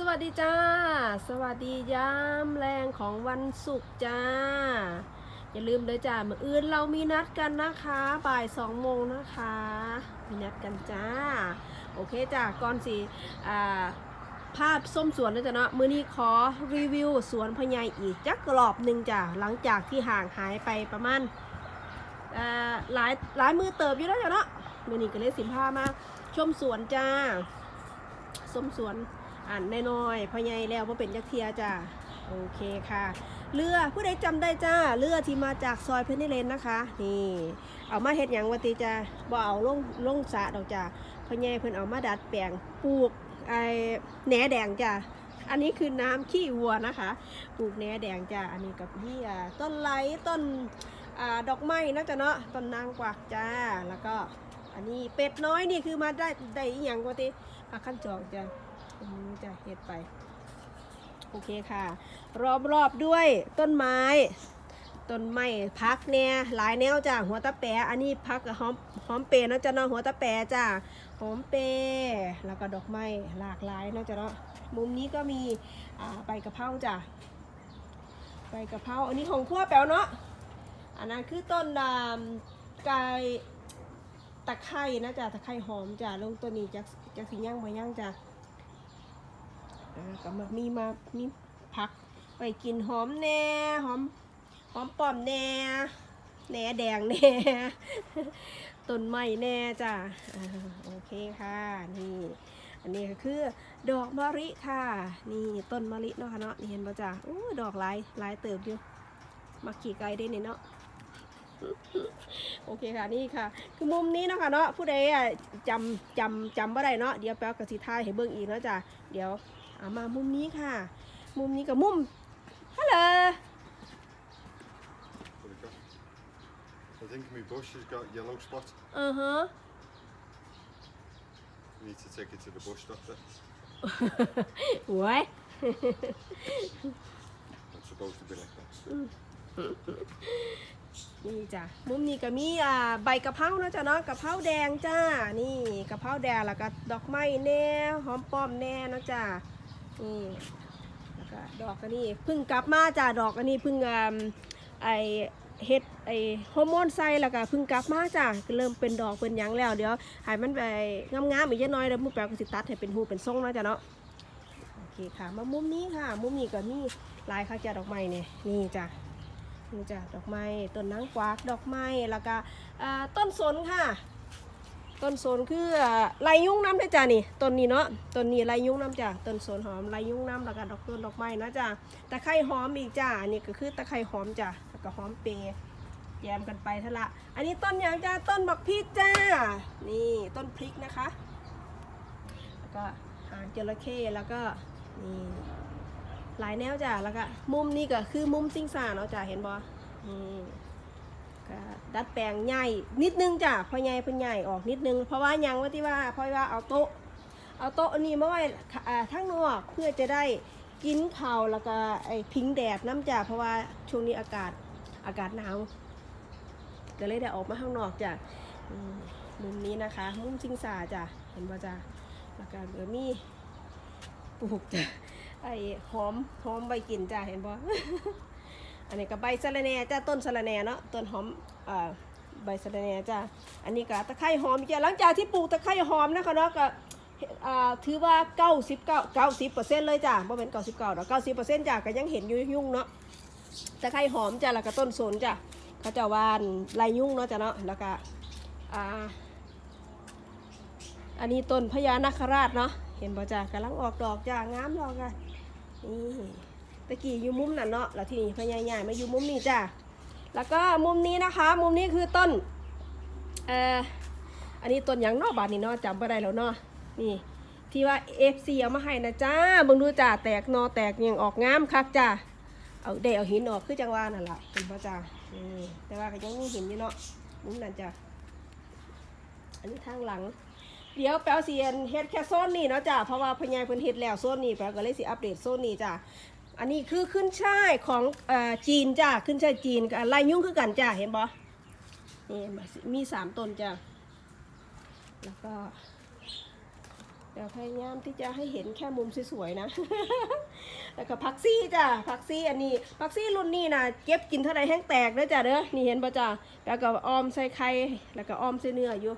สวัสดีจ้า สวัสดียามแรงของวันศุกร์จ้า อย่าลืมเลยจ้าเมื่ออื่นเรามีนัดกันนะคะ บ่ายสองโมงนะคะ มีนัดกันจ้า โอเคจ้าก่อนสิอ่าภาพส้มสวนนะจ๊ะเนาะ มือนี้ขอรีวิวสวนพญายอีกจักรอบหนึ่งจ้าหลังจากที่ห่างหายไปประมาณหลายหลายมือเติบอยู่แล้วจ้ะเนาะมือนี้ก็เลยสิพามาชมสวนจ้าส้มสวน อ่านน้อยๆพ่อใหญ่แล้วว่าเป็นจักเทียจ้าโอเคค่ะ เรือผู้ใดจำได้จ้าเรือที่มาจากซอยเพนนิเลนนะคะ นี่ เอามาเฮ็ดหยังวะติจ้าบ่เอาลงลงสะดอกจ้าพ่อใหญ่เพิ่นเอามาดัดแปลงปลูกไอ้แหนแดงจ้าอันนี้คือน้ำขี้วัวนะคะ ปลูกแหนแดงจ้าอันนี้กับนี่ต้นไลต้นอดอกไม้นะจ๊ะเนาะต้นนางกวักจ้าแล้วก็อันนี้เป็ดน้อยนี่คือมาได้ได้อหยังวะติผักขั้นจอกจ้าอืมจะเฮ็ดไป โอเคค่ะ รอบรอบๆด้วยต้นไม้ ต้นไม้พักเนี่ยหลายแนวจ้าหัวตะแปะอันนี้พักกับหอมหอมเปรย์นะจ๊ะเนาะหัวตะแปะจ้าหอมเปรย์แล้วก็ดอกไม้หลากหลายนะจ๊ะเนาะมุมนี้ก็มีใบกะเพราจ้าใบกะเพราอันนี้ของขั้วแป๋วเนาะอันนั้นคือต้นดามไก่ตะไคร่นะจ๊ะตะไคร่หอมจ้าลงตัวนี้จากจากสีย่างมาย่างจ้าอ่า ก็มามีมามีผักไปกินหอมแหน่หอมหอมปอมแหน่แหน่แดงแหน่ต้นไม้แหน่จ้ะโอเคค่ะนี่ อันนี้ก็คือดอกมะลิค่ะ นี่ต้นมะลิเนาะค่ะเนาะนี่เห็นป่ะจ้ะอู้ดอกหลายหลายเติบอยู่มาขี่ไกลได้เนี่ยเนาะโอเคค่ะนี่ค่ะ คือมุมนี้เนาะค่ะเนาะผู้ใดจำจำจำบ่ได้เนาะเดี๋ยวแป๊บกสิทายให้เบิ่งอีกเนาะจ้ะเดี๋ยว เอามามุมนี้ค่ะ มุมนี้กับมุมฮัลโหล What have we got? I think my bush has got yellow spot. อือฮะ Need to take it to the bush doctor. หวย It's supposed to be like that. นี่จ้ะมุมนี้ก็มีอ่าใบกะเพราเนาะจ้ะเนาะกะเพราแดงจ้า นี่กะเพราแดงแล้วก็ดอกไม้แน่หอมป้อมแน่เนาะจ้า นี่แล้วก็ดอกอันนี้เพิ่งกลับมาจ้าดอกอันนี้เพิ่งอ่าไอเฮ็ดไอฮอร์โมนใส่แล้วก็พิ่งกลับมาจ้าก็เริ่มเป็นดอกเป็นหยังแล้วเดี๋ยวให้มันไปงามๆอีกจักหน่อยแล้วมุกแปลก็สิตัดให้เป็นหูเป็นทรงนะจ้ะเนาะโอเคค่ะมามุมนี้ค่ะ มุมนี้ก็มีลายค่ะจ้าดอกไม้เนี่ยนี่จ้ะนี่จ้ะดอกไม้ต้นนางกวักดอกไม้แล้วก็ต้นสนค่ะ ต้นสนคือลายยุ่งน้ำด้วยจ้ะนี่ต้นนี้เนาะต้นนี้ลายยุ่งน้ำจ้ะต้นสนหอมลายยุ่งน้ำแล้วก็ดอกต้นดอกไม้นะจ้ะตะไคร้หอมอีกจ้ะอันนี้ก็คือตะไคร้หอมจ้ะแล้วก็หอมเปรย์แยมกันไปทะละ อันนี้ต้นอย่างจ้ะต้นบักพริกจ้า นี่ต้นพริกนะคะ แล้วก็หางจระเข้แล้วก็นี่หลายแนวจ้ะแล้วก็มุมนี้ก็คือมุมซิงซ่าเนาะจ้ะเห็นบ่อืม ดัดแปลงใหญ่นิดนึงจ้ะพอใหญ่เพิ่นใหญ่ออกนิดนึง เพราะว่ายังว่าที่ว่าเพราะว่าเอาโต๊ะเอาโต๊ะอันนี้มาไว้อ่าทั้งนอกเพื่อจะได้กินข้าวแล้วก็ไอ้พิงแดดน้ำจ้ะเพราะว่าช่วงนี้อากาศอากาศหนาวก็เลยได้ออกมาข้างนอกจ้ะมุมนี้นะคะมุมซิงซ่าจ้ะเห็นบ่จ้ะแล้วก็เดี๋ยวมีปลูกจ้ะไอ้หอมหอมใบกิ่นจ้าเห็นบ่ อันนี้ก็ใบสะระแหน่จ้าต้นสะระแหน่เนาะต้นหอมอ่าใบสะระแหน่จ้าอันนี้ก็ตะไคร้หอมจ้าหลังจากที่ปลูกตะไคร้หอมนะคะเนาะก็อ่าถือว่า99 90เปอร์เซ็นต์เลยจ้าบ่เป็น99ดอก90เปอร์เซ็นต์จ้าก็ยังเห็นยู่ยุ่งเนาะตะไคร้หอมจ้าแล้วก็ต้นสนจ้าเขาจะวานลายยุ่งเนาะจ้าเนาะแล้วก็อ่าอันนี้ต้นพญานาคราชเนาะเห็นบ่จ้ากำลังออกดอกจ้างามดอกอะนี่ ตะกี้อยู่มุมนั่นเนาะแล้วทีนี้พญาใหญ่มาอยู่มุมนี้จ้าแล้วก็มุมนี้นะคะ มุมนี้คือต้นเอ่ออันนี้ต้นยังเนอกบาทนี่เนาะจำไม่ได้แล้วเนาะนี่ ที่ว่า FC เอามาให้นะจ้าเบิ่งดูจ้าแตกนอแตกยังออกงามคักจ้าเอาเดเอาหินออกคือจังหวะนั่นละเห็นบ่จ้านี่แต่ว่าก็ยังมีหินอยู่เนาะมุมนั้นจ้าอันนี้ทางหลัง เดี๋ยวแปลเสียนเฮ็ดแค่โซนนี้เนาะจ้ะเพราะว่าพญายเพิ่นเฮ็ดแล้วโซนนี้แปลก็เลยสิอัปเดตโซนนี้จ้ะ อันนี้คือขึ้นช่ายของอจีนจ้ะขึ้นช่ายจีนกับลายยุ่งคือกันจ้ะเห็นบ่นี่มีสามต้นจ้ะแล้วก็ไปแต่พยายามที่จะให้เห็นแค่มุมสวยๆนะ แล้วก็ผักซี่จ้ะผักซี่อันนี้ผักซี่รุ่นนี้นะเก็บกินเท่าไรแห้งแตกเด้อจ้ะเด้อนี่เห็นป่ะจ้ะแล้วก็ออมใส่ไข่แล้วก็ออมใส่เนื้ออยู่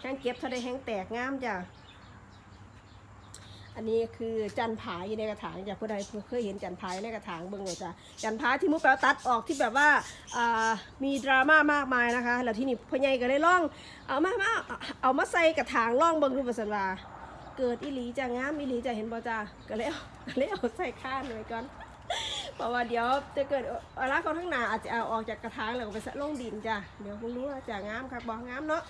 แห้งเก็บเท่าไรแห้งแตกงามจ้ะ อันนี้คือจันผายอยู่ในกระถางจ้ะผู้ใดเคยเห็นจันผายในกระถางเบิ่งเลยจ้ะจันผายที่มุกแปลตัดออกที่แบบว่าามีดราม่ามากมายนะคะ แล้วที่นี่พ่อใหญ่ก็เลยลองเอามามาเอาเอามาใส่กระถางล่องเบิ่งดูปสันวาเกิดอีหลีจะงามอีหลีจะเห็นบ่จ้าก็เลยเอาก็เลยเอาใส่ข้านไว้ก่อนเพราะว่าเดี๋ยวจะเกิดอะไรเขาทั้างหน้าอาจจะเอาออกจากกระถางแล้วก็ไปใส่ลงดินจ้ะเดี๋ยวพรุ่งนี้ว่าจะงามครับบ่งามเนาะ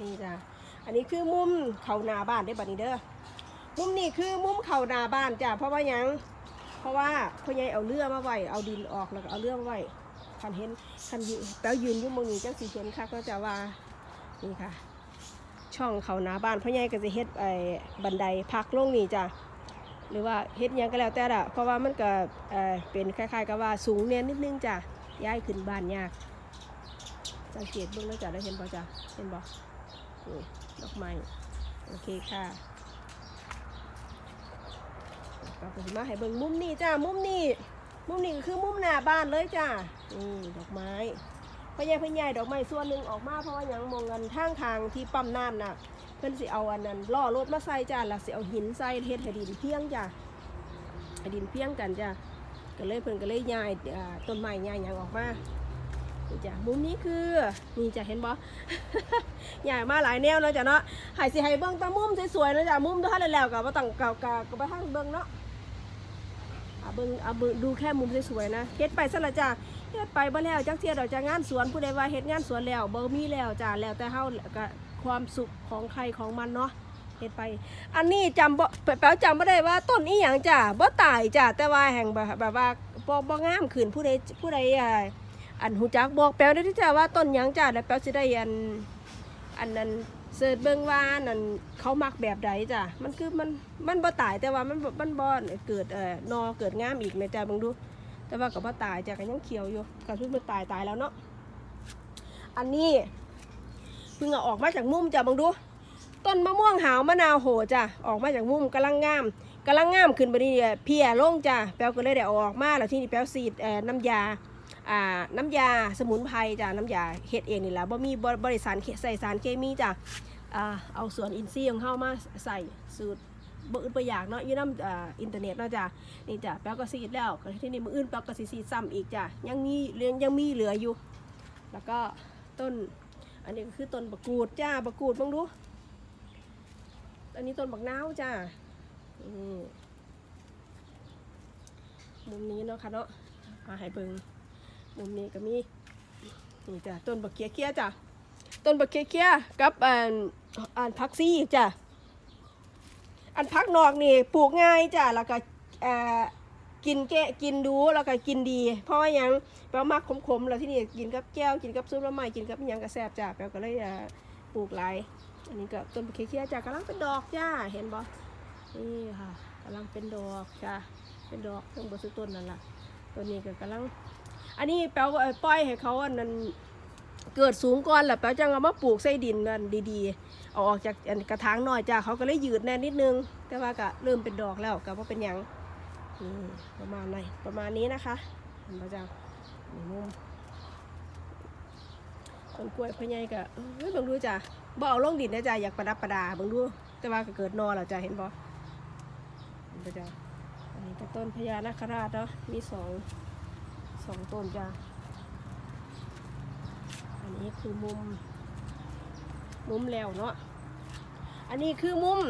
นี่จ้ะอันนี้คือมุมเขาหน้าบ้านได้บัดนี้เด้อ มุมนี้คือมุมเขาหน้าบ้านจ้ะเพราะว่ายัง เพราะว่าพ่อใหญ่เอาเรือมาไว้เอาดินออกแล้วก็เอาเรือมาไว้คันเห็นคันยืนแป้วยืนอยู่มองนี้จังสีเห็นค่ะก็จะว่านี่ค่ะ ช่องเขาหน้าบ้านพ่อใหญ่ก็จะเฮ็ดไอ้บันไดพักลงนี่จ้ะหรือว่าเฮ็ดยังก็แล้วแต่ละเพราะว่ามันก็เออเป็นคล้ายๆกับว่าสูงเนียนนิดนึงจ้ะย้ายขึ้นบ้านยาก สังเกตเบิ่งแล้วจ้ะได้เห็นบ่จ้ะเห็นบ่ดอกไม้โอเคค่ะ เราก็สิมาให้เบิ่งมุมนี้จ้ะมุมนี้มุมนี้ก็คือมุมหน้าบ้านเลยจ้ะนี่ดอกไม้พ่อใหญ่พ่อใหญ่ดอกไม้ส่วนหนึ่งออกมาเพราะว่ายังมองกันทางทางที่ปั๊มน้ำน่ะ เพิ่อนสิเอาอันนั้นล่อรถมาใส่จ้ะแล้วสิเอาหินใส่เฮ็ดให้ดินเพียงจ้ะให้ดินเพียงกันจ้ะก็เลยเพิ่นก็เลยย้ายต้นไม้ย้ายยังออกมานี่จ้ะมุมนี้คือนี่จ้ะเห็นบ่ย้ายมาหลายแนวแล้วจ้ะเนาะให้สิให้เบิ่งตามุมสวยๆแล้วจ้ะมุมท่าแล้วก็บ่ต้งเก่าๆก็บ่ทันเบิ่งเนาะ เอาเบิ่งเอาเบิ่งดูแค่มุมสวยๆนะเฮ็ดไปซะละจ้ะเฮ็ดไปบ่แล้วจักเทียดอกจ้ะงานสวนผู้ใดว่าเฮ็ดงานสวนแล้วบ่มีแล้วจ้ะแล้วแต่เฮาก็ความสุขของใครของมันเนาะเฮ็ดไป อันนี้จำบ่แปลวจำบ่ได้ว่าต้นอีหยังจ้ะบ่ตายจ้ะแต่ว่าแห่งแบบว่าบ่บ่งามขึ้นผู้ใดผู้ใดอ่าอันหูจักบอกแปลได้ที่จ้ะว่าต้นหยังจ้ะแล้วแปลสิได้อันอันนั้น เสิร์ชเบิ่งว่านั่นเขามักแบบใดจ้ะมันคือมันมันบ่ตายแต่ว่ามันบ่มันบ่เกิดเอ่อนอเกิดงามอีกนะจ้ะเบิ่งดู แต่ว่าก็บ่ตายจ้ะก็ยังเขียวอยู่ก็คือมันตายตายแล้วเนาะอันนี้เพิ่งเอาออกมาจากมุมจ้ะเบิ่งดู ต้นมะม่วงหาวมะนาวโหจ้ะออกมาจากมุมกำลังงามกำลังงามขึ้นไปนี่เพียลงจ้ะแป๊วก็เลยได้ออกมาแล้วที่นี่แป๊วสีดเอ่อน้ำยาอ่าน้ำยาสมุนไพรจ้ะน้ำยาเฮ็ดเองนี่แหละบ่มีบริบริษัทใส่สารเคมีจ้ะ เอาส่วนอินทรีย์ของเข้ามาใส่สูตรบ่อื่นบ่อยากเนาะยู่น้ำอินเทอร์เน็ตเนาะจ้ะนี่จ้ะแป๊วก็สีดแล้วที่นี่มืออื่นแป๊วก็สิสีซ้ำอีกจ้ะยังมีเรื่องยังมีเหลืออยู่ แล้วก็ต้นอันนี้ก็คือต้นบะกรูดจ้าบะกรูดมองดูอันนี้ต้นบักนาวจ้ามุมนี้เนาะค่ะเนาะมาให้เบิงมุมนี้ก็มีนี่จ้ะต้นบักเคียเคียจ้ะ ต้นบักเคียเคียกับอันอันพักซี่จ้ะอันพักนอกนี่ปลูกง่ายจ้ะแล้วก็อ่อกินแกะกินดูแล้วก็กินดี เพราะว่ายังแปลว่ามักขมๆแล้วที่นี่กินกับแก้วกินกับซุปละไม้กินกับยังก็แซบจ้ะแปลก็เลยอ่อปลูกหลายอันนี้ก็ต้นบะเขียจ้ะกำลังเป็นดอกจ้าเห็นบ่นี่ค่ะกำลังเป็นดอกจ้าเป็นดอกเพิ่งบสุต้นนั่นล่ะตัวนี้ก็กำลัง อันนี้แปลว่าปล่อยให้เขาอันนั้น เกิดสูงก่อนแหละแปลจังเอามาปลูกใส่ดินนั่นดีๆเอาออกจากกระถางหน่อยจ้าเขาก็เลยยืดแน่นิดนึง แต่ว่าก็เริ่มเป็นดอกแล้วก็ว่าเป็นยังนี่ประมาณไหนประมาณนี้นะคะเห็นปะจ้านี่มุมต้นกล้วยพ่อใหญ่ก็เฮ้ยบิ่งดูจ้ะบ่เอาลงดินนะจ้ะอยากประดับประดาบิ่งดู แต่ว่าก็เกิดนอแล้วจ้ะเห็นบ่เห็นบ่จ้ะอันนี้ก็ต้นพญานาคราชเนาะมีสองสองต้นจ้ะ นี้คือมุม มุมแล้วเนาะ อันนี้คือมุม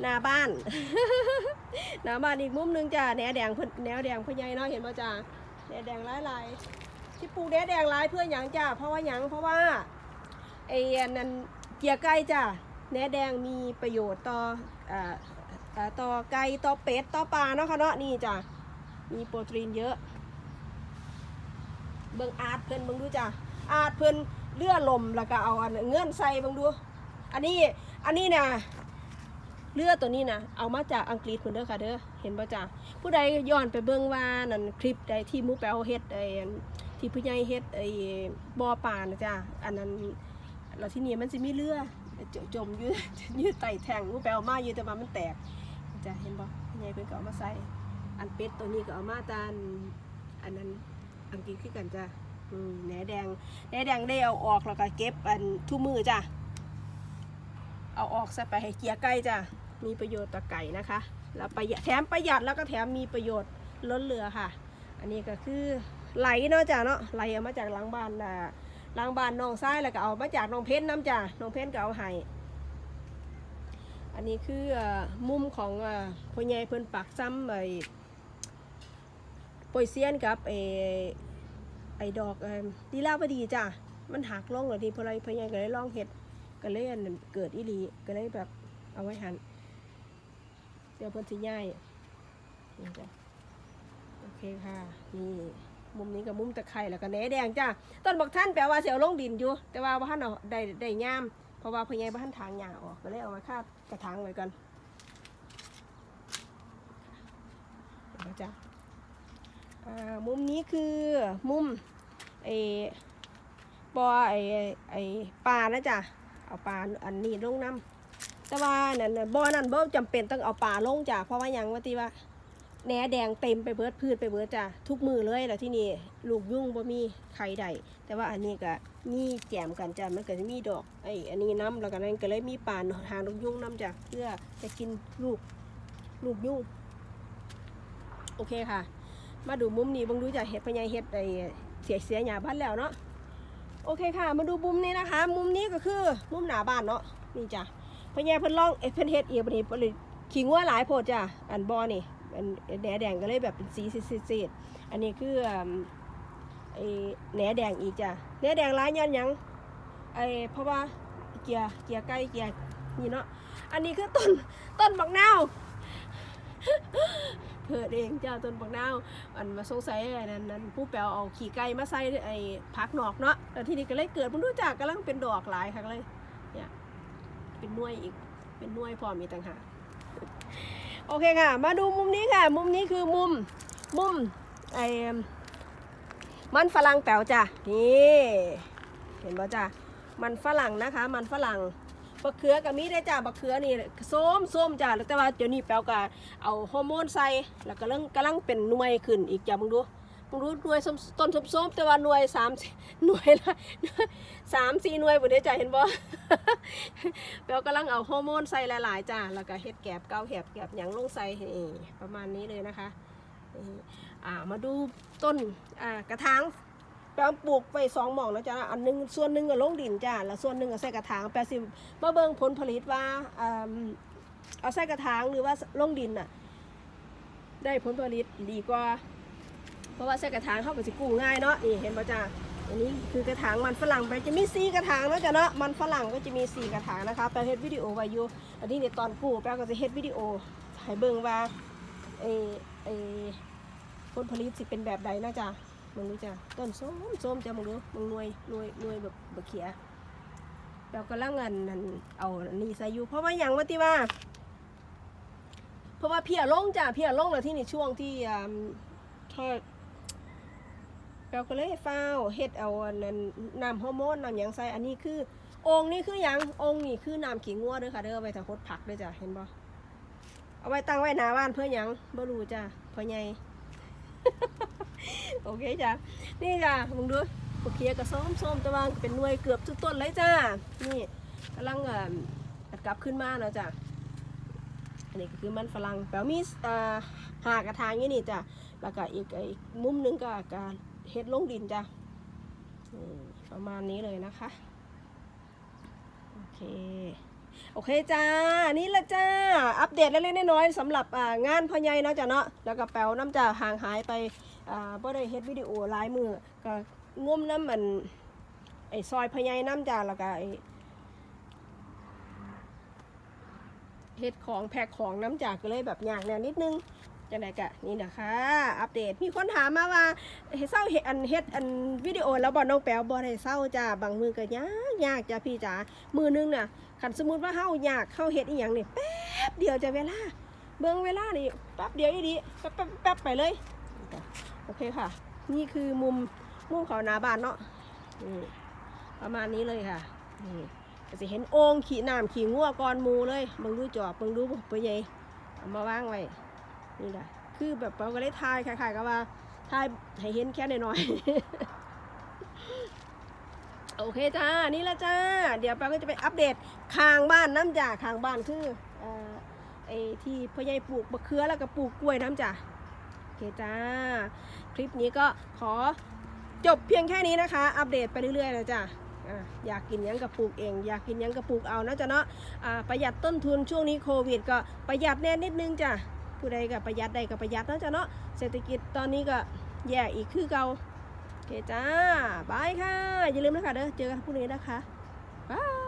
หน้าบ้าน หน้าบ้านอีกมุมหนึงจ้ะแหนแดงเพิ่นแนวแดงพ่อใหญ่เนาะเห็นบ่จ้ะแหนแดงหลายๆที่ปลูกแดงแดงหลายเพื่อหยังจ้าเพราะว่าหยังเพราะว่าไอ้นนั้นเกียร์ไก่จ้าแหนแดงมีประโยชน์ต่ออ่าอ่าต่อไก่ต่อเป็ดต่อปลาเนาะค่ะเนาะนี่จ้ามีโปรตีนเยอะ เบิ่งอาร์ตเพิ่นเบิ่งดูจ้า อาร์ตเพิ่นเลื่อลมแล้วก็เอาเงื่อนใส่บิ่งดู อันนี้อันนี้นะเลือตัวนี้นะเอามาจากอังกฤษเพิ่นเด้อค่ะเด้อเห็นป่ะจ้าผู้ใดย้อนไปเบิ่งว่านั่นคลิปใดที่มูแปวเฮ็ดไอ้ที่ผู้ใหญ่เฮ็ดไอ้บ่อปลานะจ้ะอันนั้นแล้วที่นี่มันสิมีเรือจจมอยู่อยู่ไต่แทงกูไปเอามาอยู่แต่ว่ามันแตกจ้ะเห็นบ่ยายเพิ่นก็เอามาใส่อันเป็ดตัวนี้ก็เอามาตาอันอันนั้นอันกินคือกันจ้ะ อืมแหนแดงแหนแดงได้เอาออกแล้วก็เก็บอันทุกมือจ้ะ เอาออกใส่ไปให้เกียร์ไก่จ้ะ มีประโยชน์ต่อไก่นะคะ แล้วประหยัดแถมประหยัดแล้วก็แถมมีประโยชน์ล้นเหลือค่ะ อันนี้ก็คือไหลเนาะจ้ะเนาะไหลเอามาจากหลังบ้านอ่าหลังบ้านน้องซ้ายแล้วก็เอามาจากน้องเพชรน้ำจ้ะน้องเพชรก็เอาให้อันนี้คือมุมของพ่อใหญ่เพิ่นปักซ้ำไอ้โปยเซียนกับไอ้ ไอ้ดอกเอิ่มลีลาวดีจ้ะมันหักลงเลยทีพอไรพ่อใหญ่ก็เลยลองเห็ดก็เลยอันนั้นเกิดอีหลีก็เลยแบบเอาไว้หันเดี๋ยวเพิ่นสิย้ายนี่จ้ะโอเคค่ะนี่มุมนี้กับมุมตะไคร่แล้วก็แหนแดงจ้าต้นบอกท่านแปลว่าเสียวลงดินอยู่ แต่ว่าบ้านเอาะได้ได้ย่ามเพราะว่าพญายบ้านทางหญ้าออกก็เลยเอามาคาดกระถางไว้กันเห็นไหมจ้าอ่า มุมนี้คือมุมไอ้บอไอ้ไอ้ปลานะจ้ะเอาปลาอันนี้ลงน้ำแต่ว่านั่นน่ะบ่อนั่นบ่จำเป็นต้องเอาปลาลงจ้ะเพราะว่ายังว่าที่ว่าแหนแดงเต็มไปเบิดพืชไปเบิดจ้ะทุกมือเลยแล้วที่นี่ลูกยุ่งบ่มีไข่ใดแต่ว่าอันนี้ก็มีแจมกันจ้ะมันก็จะมีดอกไอ้อันนี้น้ำแล้วก็นั้นก็เลยมีป่านหางลูกยุ่งน้ำจ้ะเพื่อจะกินลูกลูกยุ่งโอเคค่ะ มาดูมุมนี้บังดูจ้ะเห็ดพญายเห็ดไอ้เสียเสียหยาบ้านแล้วเนาะโอเคค่ะ มาดูมุมนี้นะคะ มุมนี้ก็คือมุมหนาบ้านเนาะนี่จ้ะพญายเพิ่นล่องเอ้เพิ่นเฮ็ดเอียบนี่เพิ่นขิงว่าหลายโพดจ้ะอันบอนี่อันแหนแดงก็เลยแบบเป็นสีซีดอันนี้คือไอ้แหนแดงอีกจ้ะแหนแดงร้ายยันยังไอ้เพราะว่าเกียร์เกียร์ใกล้เกียร์นี่เนาะอันนี้คือต้นต้นบักนาว เกิดเองเจ้าต้นบักนาวอันมาสงสัยไอ้นั้นนั้นผู้แปลเอาขี่ไก่มาใส่ไอ้พักนอกเนาะแล้วที่นี้ก็เลยเกิดมันรู้จักกำลังเป็นดอกหลายครั้งเลยเนี่ยเป็นน่วยอีกเป็นน่วยพอมีต่างหากโอเคค่ะ มาดูมุมนี้ค่ะ มุมนี้คือมุมมุมไอ้มันฝรั่งแป๋วจ้ะนี่เห็นป่ะจ้ะมันฝรั่งนะคะ มันฝรั่ง บักเขือกับมีได้จ้ะบักเขือนี่ส้มส้มจ้ะแต่ว่าเดี๋ยวนี้แป๋วก็เอาฮอร์โมนใส่แล้วก็เริ่มกำลังเป็นหน่วยขึ้นอีกจ้ะมึงดูมึงดูหน่วยส้มต้นส้มๆแต่ว่าหน่วยสามหน่วยละสามสี่หน่วยบ่ได้จ้ะเห็นบ่แปลว่ากำลังเอาฮอร์โมนใส่หลายๆจ้าแล้วก็เฮ็ดแกบเกาแหบแกบหยังลงใส่ประมาณนี้เลยนะคะอ่ามาดูต้นอ่ากระถาง แปลปลูกไปสองหม่องนะจ้าอันหนึงส่วนหนึ่งก็ลงดินจ้าแล้วส่วนหนึ่งก็ใส่กระถางแปลสิมาเบิ่งผลผลิตว่าเอาใส่กระถางหรือว่าลงดินน่ะ ได้ผลผลิตดีกว่า เพราะว่าใส่กระถางเข้าไปสิกู้ง่ายเนาะนี่เห็นป่ะจ้าอันนี้คือกระถางมันฝรั่งไปจะมีสีกระถางเนาะจ้ะเนาะมันฝรั่งก็จะมีสีกระถางนะคะแปลเฮ็ดวิดีโอไว้อยู่อันนี้ในตอนปลูกแปลก็จะเฮ็ดวิดีโอให้เบิ่งว่าเอเอผลผลิตสิเป็นแบบใดนะจ๊ะ มึงดูจ้ะต้นส้มส้มจ้ะมึงดูมึงนวยนวยนวยแบบบะเขียแปลกำลังเงินนั่นเอาอันนี้ใส่อยู่ เพราะว่าอย่างว่าที่ว่า เพราะว่าเพียลงจ้ะเพียลงแล้วที่ในช่วงที่อ่าทอดเราก็เลยฟ้าเฮ็ดเอานั้นน้ำฮอร์โมนน้ำหยังใส่อันนี้คือ องค์นี่คือหยังองค์นี่คือน้ำขิงงัวด้อค่ะเด้อไว้ถ้าคดผักด้อจ้ะเห็นบ่เอาไว้ตั้งไว้หน้าบ้านเพื่อหยังบ่รู้จ้ะพ่อใหญ่ โอเคจ้ะนี่จ้ะมึงดูโอเคก็ส้มส้มๆต่ว่าเป็นหน่วยเกือบทุกต้นเลยจ้านี่กำลังเอ่ออัดกลับขึ้นมาแล้วจ้ะอันนี้ก็คือมันฝรั่งแปลมีอ่าหากระถางอย่างนี้จ้ะแล้วก็อีกอีกมุมหนึงก็การเฮ็ดลงดินจ้ะประมาณนี้เลยนะคะ โอเค โอเคจ้า นี่ละจ้า อัปเดตเล็กๆน้อยๆสำหรับงานพ่อใหญ่เนาะจ้ะเนาะ แล้วก็แป๋วน้ำจ้าห่างหายไปอ่าบ่ได้เฮ็ดวิดีโอหลายมือก็งมน้ำมันไอ้ซอยพ่อใหญ่น้ำจ้าแล้วก็ไอ้เฮ็ดของแพ็คของน้ำจากก็เลยแบบยากแนวนิดนึง จังไดกะนี่นะคะ อัปเดตมีคนถามมาว่าเฮเศร้าเฮ็ดอันเฮ็ดอันวิดีโอแล้วบ่น้องแป๋วบ่ได้เศร้าจ้าบางมือก็ยากยากจ้าพี่จ๋ามือนึงน่ะคันสมมุติว่าเฮาอยากเฮาเฮ็ดอีหยังนี่แป๊บเดียวจะเวลาเบิ่งเวลานี่แป๊บเดียวอีดีแป๊บแป๊บไปเลยโอเคค่ะ นี่คือมุมมุมเขาหน้าบ้านเนาะประมาณนี้เลยค่ะนี่แปสิเห็นโอ่งขี่น้ำขี่งัวก้อนมูเลยเบิ่งดูจอบเบิ่งดูปะใหญ่เอามาวางไว้ นี่แหละคือแบบเราก็ได้ทายคล้ายๆกับว่าทายให้เห็นแค่น้อยๆโอเคจ้า นี่ละจ้า เดี๋ยวเปาก็จะไปอัปเดตคางบ้านน้ำจ่าคางบ้านคือเอ่อไอ้ที่พ่อใหญ่ปลูกมะเขือแล้วก็ปลูกกล้วยน้ำจ่าโอเคจ้า คลิปนี้ก็ขอจบเพียงแค่นี้นะคะ อัปเดตไปเรื่อยๆนะจ้ะอะอยากกินยังกระปลูกเอง อยากกินยังกระปลูกเอานะจ๊ะเนาะประหยัดต้นทุนช่วงนี้โควิด ก็ประหยัดแน่นิดนึงจ้ะ ผู้ใดก็ประหยัดไดก็ประหยัดนะจ๊ะเนาะเศรษฐกิจตอนนี้ก็แย่อีกคือเก่าโอเคจ้าบายค่ะ อย่าลืมนะคะเด้อเจอกันพรุ่งนี้นะคะบาย